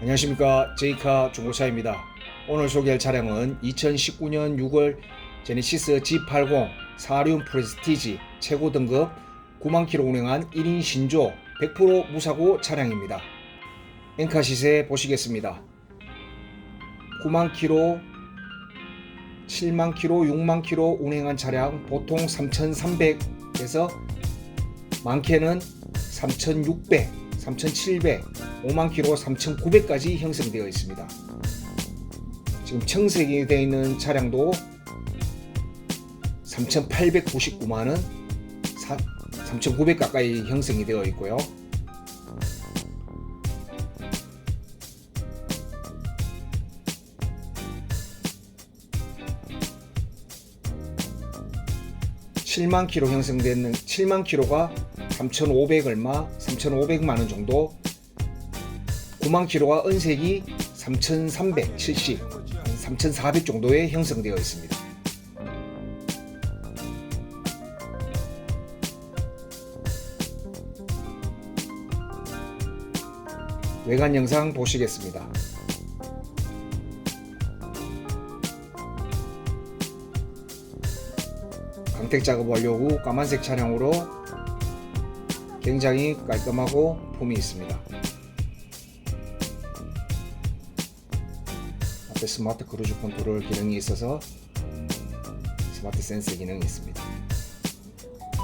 안녕하십니까 제이카 중고차입니다. 오늘 소개할 차량은 2019년 6월 제네시스 G80 사륜 프레스티지 최고 등급 9만 킬로 운행한 1인 신조 100% 무사고 차량입니다. 엔카 시세 보시겠습니다. 9만 킬로 7만 킬로, 6만 킬로 운행한 차량 보통 3,300에서 많게는 3,600, 3,700, 5만 킬로, 3,900까지 형성되어 있습니다. 지금 청색이 되어 있는 차량도 3,899만 원, 3,900 가까이 형성이 되어 있고요. (7만 킬로) 형성되는 (7만 킬로가) (3,500) 얼마 (3,500만 원) 정도 9만 킬로가 은색이 3,370, 3,400 정도에 형성되어 있습니다. 외관 영상 보시겠습니다. 광택 작업 완료 후 까만색 차량으로 굉장히 깔끔하고 폼이 있습니다. 앞에 스마트 크루즈 컨트롤 기능이 있어서 스마트 센서 기능이 있습니다.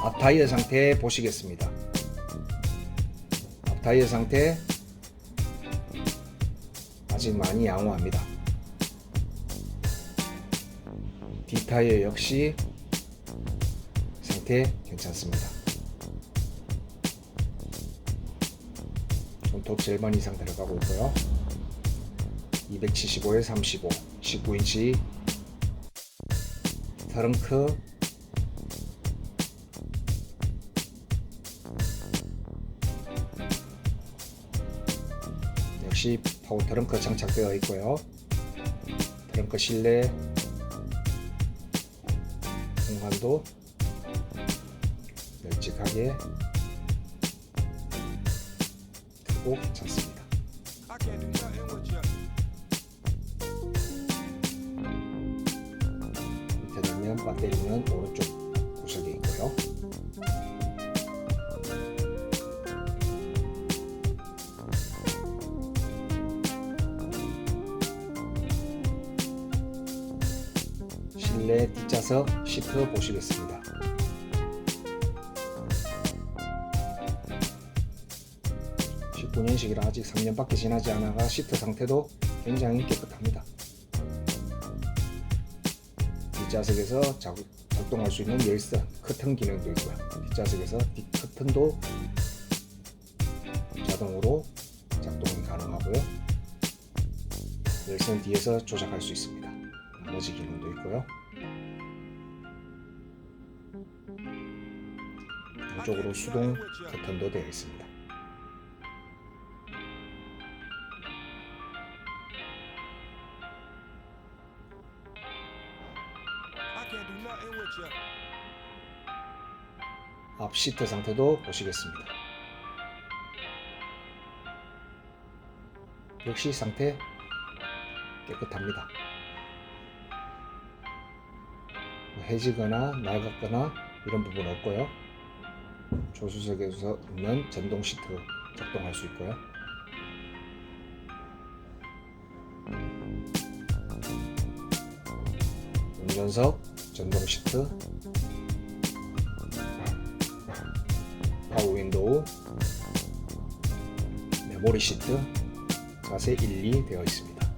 앞 타이어 상태 보시겠습니다. 앞 타이어 상태 아직 많이 양호합니다. 뒷 타이어 역시 상태 괜찮습니다. 손톱 절반 이상 들어가고 있고요. 275에 35, 19인치. 트렁크. 역시 파워 트렁크 장착되어 있고요. 트렁크 실내. 공간도 널찍하게 크고 괜찮습니다. 되면 배터리는 오른쪽 구석에 있고요. 실내 뒷좌석 시트 보시겠습니다. (19년식이라) 아직 3년밖에 지나지 않아가 시트 상태도 굉장히 깨끗합니다. 뒷좌석에서 작, 작동할 수 있는 열선, 커튼 기능도 있고요. 뒷좌석에서 뒷 커튼도 자동으로 작동이 가능하고요. 열선 뒤에서 조작할 수 있습니다. 나머지 기능도 있고요. 이쪽으로 수동 커튼도 되어 있습니다. 앞 시트 상태도 보시겠습니다. 역시 상태 깨끗합니다. 뭐 해지거나 낡았거나 이런 부분 없고요. 조수석에서 있는 전동 시트 작동할 수 있고요. 운전석 전동 시트 파워 윈도우 메모리 시트 자세 1, 2 되어 있습니다.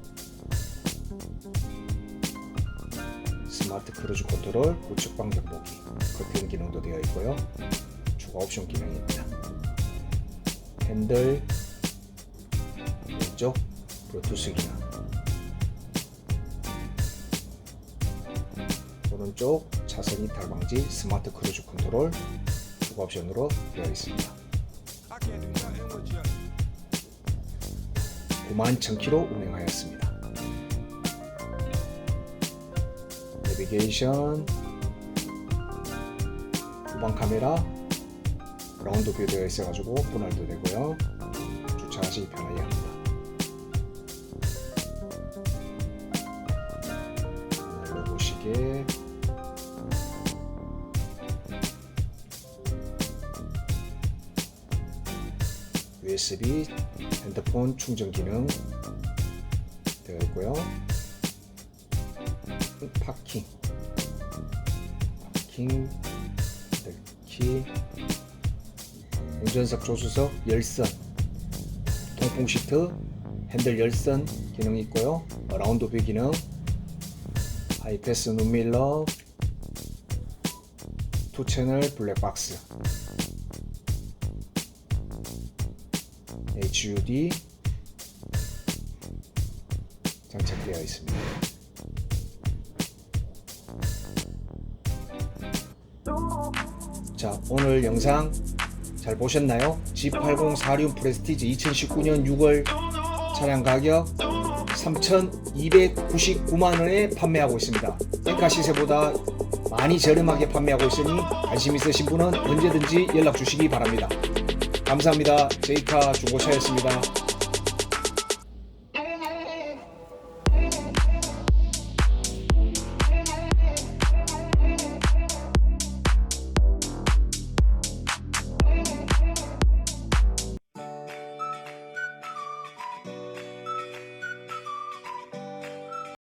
스마트 크루즈 컨트롤 우측 방향 보기 커튼 기능도 되어 있고요. 추가 옵션 기능입니다. 핸들 왼쪽 블루투스 기능 오른쪽 차선 이탈 방지 스마트 크루즈 컨트롤 옵션으로 되어 있습니다. 91,000km 운행하였습니다. 내비게이션, 후방 카메라, 라운드 뷰 되어 있어가지고 분할도 되고요. 주차하시기 편하게 합니다. 보시게 USB 핸드폰 충전 기능 되어 있고요. 파킹, 파킹, 키, 운전석 조수석 열선, 통풍 시트, 핸들 열선 기능이 있고요. 라운드 뷰 기능, 하이패스 눈밀러, 투 채널 블랙박스, HUD 장착되어 있습니다. 자, 오늘 영상 잘 보셨나요? G80 사륜 프레스티지 2019년 6월 차량 가격 3,299만 원에 판매하고 있습니다. 땡카 시세보다 많이 저렴하게 판매하고 있으니 관심 있으신 분은 언제든지 연락 주시기 바랍니다. 감사합니다. 제이카 중고차였습니다.